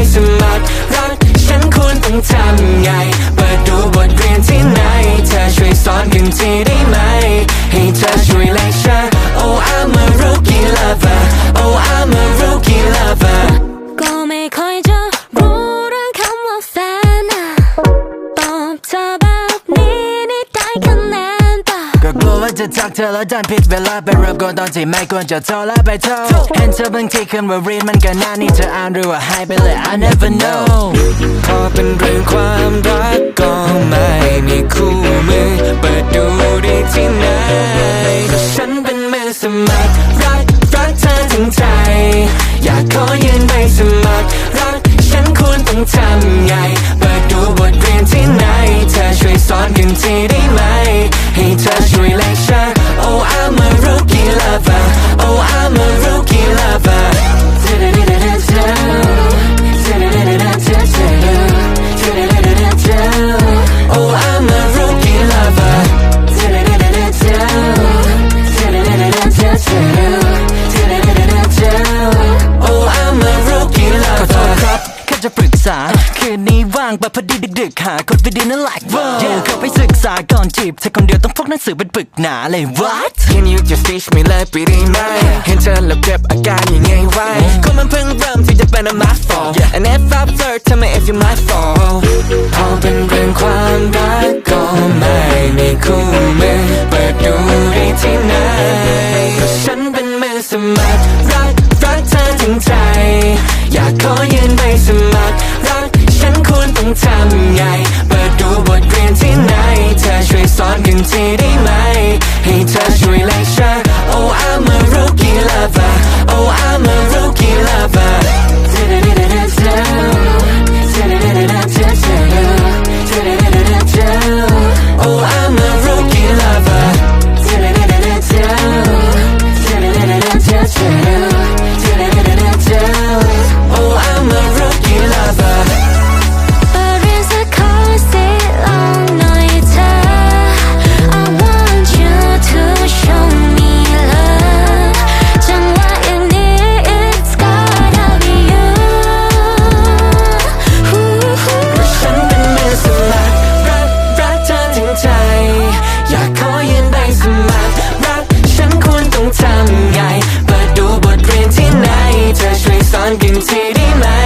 ยืน ก็กลัวว่าจะทักเธอแล้วดันผิดเวลาไปรบก่อนตอนที่ไม่ควรจะโทรแล้วไปโทรเห็นเธอบางทีขึ้นว่ารีดมันก็น่านี่เธออ่านหรือว่าหายไปเลย I never know พอเป็นเรื่องความรักก็ไม่มีคู่มือเปิดดูได้ที่ไหนฉันเป็นมือสมัครรักรักเธอถึงใจ อยากขอยืนไปสมัครรักฉันควรต้องทำไงางปะพอดีดึกๆหาคนไปดินนั่นแหละอยากเข้าไปศึกษาก่อนจีบเธอคนเดียวต้องพกหนังสือเป็นปึกหนาเลย what Can you just teach me เลยไปได้ไหมเห็นเธอแล้วเก็บอาการยังไงไว้ก็มันเพิ่งเริ่มที่จะเป็น my fault And if I flirt ทำไม if you my fault พอเป็นเรื่องความรักก็ไม่มีคู่มือเปิดดูได้ที่ไหนก็ฉันเป็นมือสมัครรักรักเธอถึงใจ อยากขอยืนไปสมัค ทำไง เปิดดูบทเรียนที่ไหน เธอช่วยสอนกันทีได้ไหม ให้เธอช่วยเลคเชอร์ Oh I'm a rookie lover Oh I'm a titty man